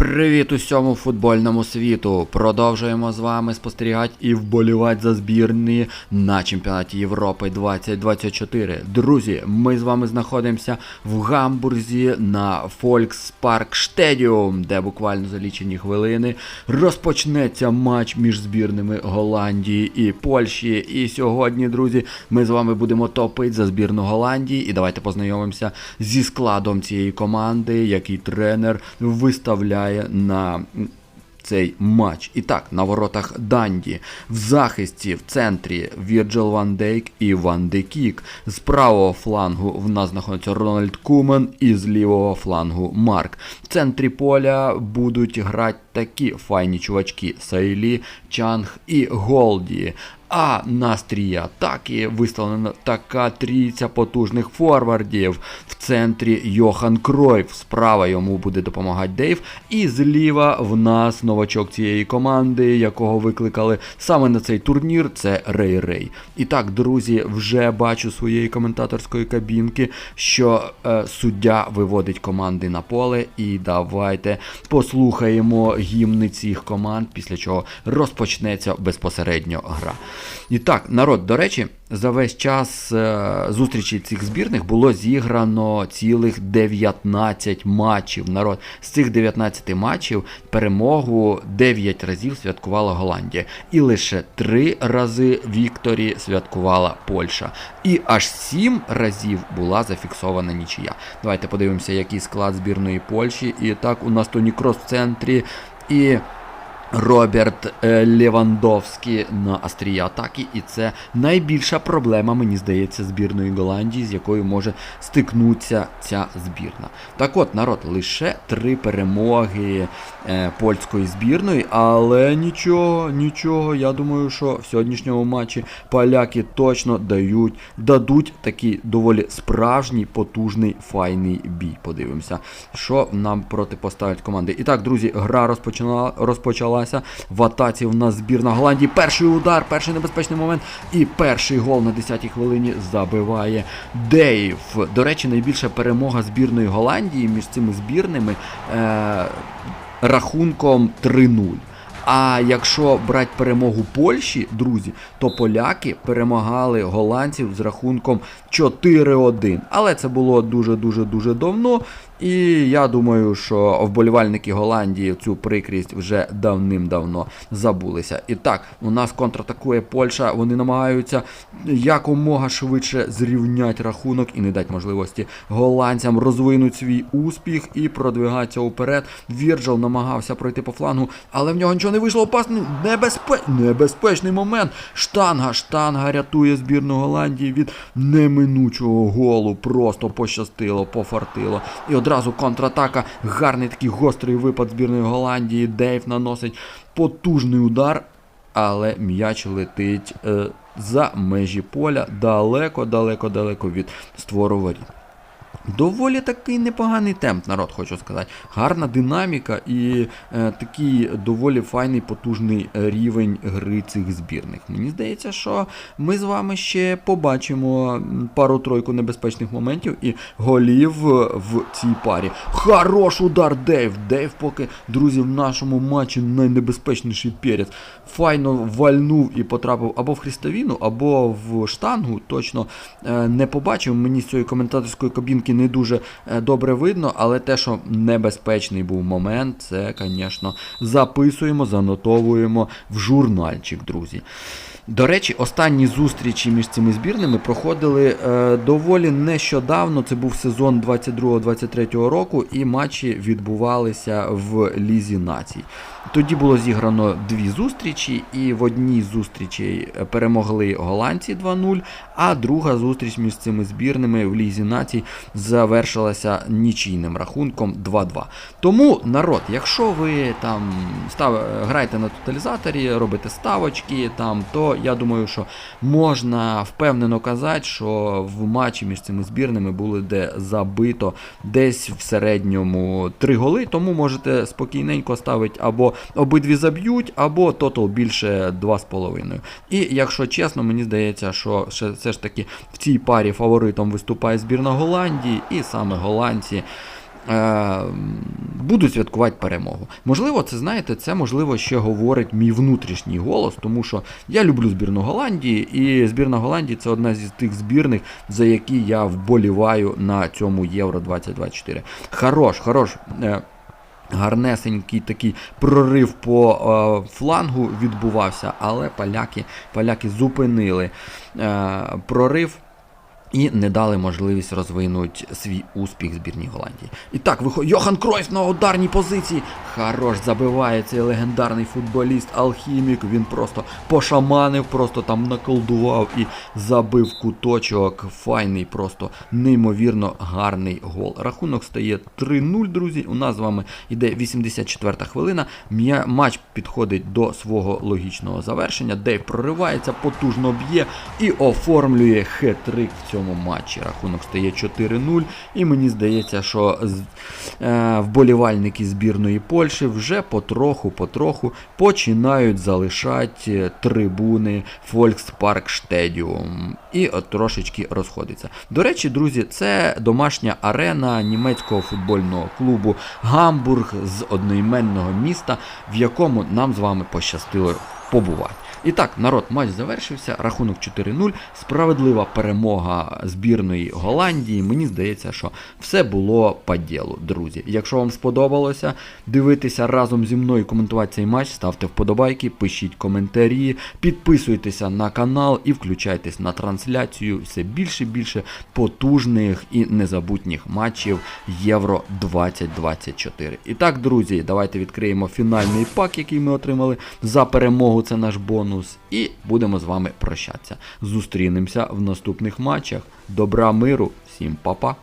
Привіт усьому футбольному світу! Продовжуємо з вами спостерігати і вболівати за збірні на чемпіонаті Європи 2024. Друзі, ми з вами знаходимося в Гамбурзі на Volkspark Stadium, де буквально за лічені хвилини розпочнеться матч між збірними Голландії і Польщі. І сьогодні, друзі, ми з вами будемо топити за збірну Голландії. І давайте познайомимося зі складом цієї команди, який тренер виставляє на цей матч. І так, на воротах Данді, в захисті, в центрі Вірджил Ван Дейк і Ван де Кік. З правого флангу в нас знаходиться Рональд Кумен і з лівого флангу Марк. В центрі поля будуть грати такі файні чувачки: Сайлі, Чанг і Голді. А на стрії атаки виставлена така трійця потужних форвардів. В центрі Йохан Кройф. Справа йому буде допомагати Дейв. І зліва в нас новачок цієї команди, якого викликали саме на цей турнір. Це Рей Рей. І так, друзі, вже бачу своєї коментаторської кабінки, що е, суддя виводить команди на поле. І давайте послухаємо гімни цих команд, після чого розпочнеться безпосередньо гра. І так, народ, до речі, за весь час е, зустрічі цих збірних було зіграно цілих 19 матчів. Народ з цих 19 матчів перемогу 9 разів святкувала Голландія. І лише 3 рази Вікторі святкувала Польща. І аж 7 разів була зафіксована нічия. Давайте подивимося, який склад збірної Польщі. І так, у нас Тоні Крос в центрі. І Роберт е, Левандовський на острії атаки, і це найбільша проблема, мені здається, збірної Голландії, з якою може стикнутися ця збірна. Так от, народ, лише три перемоги е, польської збірної, але нічого, нічого. Я думаю, що в сьогоднішньому матчі поляки точно дають, дадуть такий доволі справжній, потужний, файний бій. Подивимося, що нам протипоставлять команди. І так, друзі, гра розпочала розпочала відбулася. В атаці в нас збірна Голландії. Перший удар, перший небезпечний момент. І перший гол на 10-й хвилині забиває Дейв. До речі, найбільша перемога збірної Голландії між цими збірними е- рахунком 3-0. А якщо брати перемогу Польщі, друзі, то поляки перемагали голландців з рахунком 4-1. Але це було дуже-дуже дуже давно. І я думаю, що вболівальники Голландії цю прикрість вже давним-давно забулися. І так, у нас контратакує Польща, вони намагаються якомога швидше зрівняти рахунок і не дати можливості голландцям розвинути свій успіх і продвигатися уперед. Вірджал намагався пройти по флангу, але в нього нічого не вийшло. Опасний небезпе... небезпечний момент. Штанга, штанга рятує збірну Голландії від неминучого голу. Просто пощастило, пофартило. І одразу контратака. Гарний такий гострий випад збірної Голландії. Дейв наносить потужний удар, але м'яч летить е, за межі поля далеко-далеко-далеко від створу воріт. Доволі такий непоганий темп, народ, хочу сказати. Гарна динаміка і е, такий доволі файний потужний рівень гри цих збірних. Мені здається, що ми з вами ще побачимо пару-тройку небезпечних моментів і голів в цій парі. Хорош удар Дейв! Дейв, поки, друзі, в нашому матчі найнебезпечніший перець. Файно вальнув і потрапив або в хрестовіну, або в штангу. Точно е, не побачив. Мені з цієї коментаторської кабінки не дуже е, добре видно, але те, що небезпечний був момент, це, звісно, записуємо, занотовуємо в журнальчик, друзі. До речі, останні зустрічі між цими збірними проходили е, доволі нещодавно. Це був сезон 22-23 року, і матчі відбувалися в Лізі націй. Тоді було зіграно дві зустрічі, і в одній зустрічі перемогли голландці 2-0, а друга зустріч між цими збірними в Лізі націй завершилася нічийним рахунком 2-2. Тому, народ, якщо ви там став, граєте на тоталізаторі, робите ставочки, там, то я думаю, що можна впевнено казати, що в матчі між цими збірними було де забито десь в середньому 3 голи, тому можете спокійненько ставити або обидві заб'ють, або тотал більше 2,5. І якщо чесно, мені здається, що все ж таки в цій парі фаворитом виступає збірна Голландії, і саме голландці е, будуть святкувати перемогу. Можливо, це знаєте, це можливо ще говорить мій внутрішній голос, тому що я люблю збірну Голландії, і збірна Голландії це одна з тих збірних, за які я вболіваю на цьому Євро 2024. Хорош, хорош. Гарнесенький такий прорив по е, флангу відбувався, але поляки, поляки зупинили е, прорив. І не дали можливість розвинути свій успіх збірній Голландії. І так, виходить Йохан Кройф на ударній позиції. Хорош забиває цей легендарний футболіст Алхімік. Він просто пошаманив, просто там наколдував і забив куточок. Файний, просто неймовірно гарний гол. Рахунок стає 3-0, друзі. У нас з вами йде 84-та хвилина. Матч підходить до свого логічного завершення. Дейв проривається, потужно б'є і оформлює хет-трик в цьому матчі. Рахунок стає 4-0. І мені здається, що е, вболівальники збірної Польщі вже потроху-потроху починають залишати трибуни Volkspark Stadium і от трошечки розходиться. До речі, друзі, це домашня арена німецького футбольного клубу Гамбург з одноіменного міста, в якому нам з вами пощастило побувати. І так, народ, матч завершився. Рахунок 4-0. Справедлива перемога збірної Голландії. Мені здається, що все було по ділу, друзі. Якщо вам сподобалося дивитися разом зі мною коментувати цей матч, ставте вподобайки, пишіть коментарі, підписуйтеся на канал і включайтесь на трансляцію. Все більше і більше потужних і незабутніх матчів Євро 2024. І так, друзі, давайте відкриємо фінальний пак, який ми отримали за перемогу. Це наш бонус. І будемо з вами прощатися. Зустрінемося в наступних матчах. Добра миру, всім па-па!